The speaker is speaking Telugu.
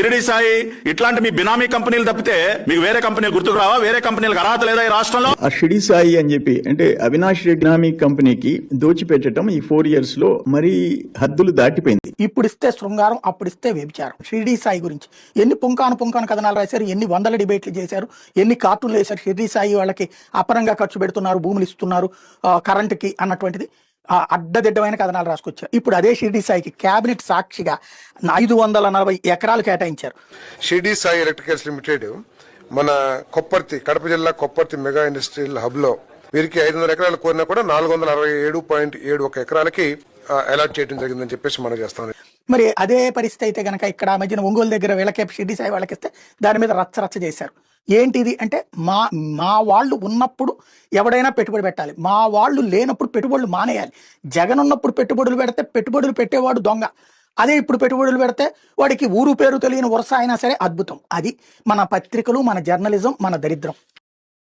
షిరిడి సాయి ఇట్లాంటి మీ బినామీ కంపెనీలు తప్పితే మీకు వేరే కంపెనీలు గుర్తుకు రావా? వేరే కంపెనీలకు అర్హత లేదా ఈ రాష్ట్రంలో? ఆ షిడి సాయి అని చెప్పి అంటే అవినాష్ రెడ్డి కంపెనీకి దోచిపెట్టడం ఈ ఫోర్ ఇయర్స్లో మరీ హద్దులు దాటిపోయింది. ఇప్పుడు ఇస్తే శృంగారం అప్పుడు ఇస్తే వ్యభిచారం. షిరిడి సాయి గురించి ఎన్ని పుంకాను పుంకాను కథనాలు రాశారు ఎన్ని వందల డిబేట్లు చేశారు ఎన్ని కార్టూన్లు వేశారు షిరిడి సాయి వాళ్ళకి అపరంగా ఖర్చు పెడుతున్నారు భూములు ఇస్తున్నారు కరెంటుకి అన్నటువంటిది. అడ్డదిడ్డమైన కథనాలు రాసుకొచ్చారు. ఇప్పుడు అదే షిరిడి సాయికి కేబినెట్ సాక్షిగా ఐదు వందల నలభై ఎకరాలు కేటాయించారు. షిర్డీ సాయి ఎలక్ట్రికల్స్ లిమిటెడ్ మన కొప్పర్తి కడప జిల్లా కొప్పర్తి మెగా ఇండస్ట్రియల్ హబ్లో వీరికి ఐదు వందల ఎకరాలు కోరినా కూడా నాలుగు వందల అరవై ఏడు పాయింట్ ఏడు ఒక ఎకరాలకి అలాట్ చేయడం జరిగిందని చెప్పేసి మనం చేస్తాం. మరి అదే పరిస్థితి అయితే గనక ఇక్కడ ఆ మధ్యన ఒంగోలు దగ్గర వీళ్ళకే షిరిడి సాయి వాళ్ళకి ఇస్తే దాని మీద రచ్చ రచ్చ చేశారు. ఏంటిది అంటే మా మా వాళ్ళు ఉన్నప్పుడు ఎవడైనా పెట్టుబడి పెట్టాలి. మా వాళ్ళు లేనప్పుడు పెట్టుబడులు మానేయాలి. జగన్ ఉన్నప్పుడు పెట్టుబడులు పెడితే పెట్టుబడులు పెట్టేవాడు దొంగ. అదే ఇప్పుడు పెట్టుబడులు పెడితే వాడికి ఊరు పేరు తెలియని వరుస అయినా సరే అద్భుతం. అది మన పత్రికలు మన జర్నలిజం మన దరిద్రం.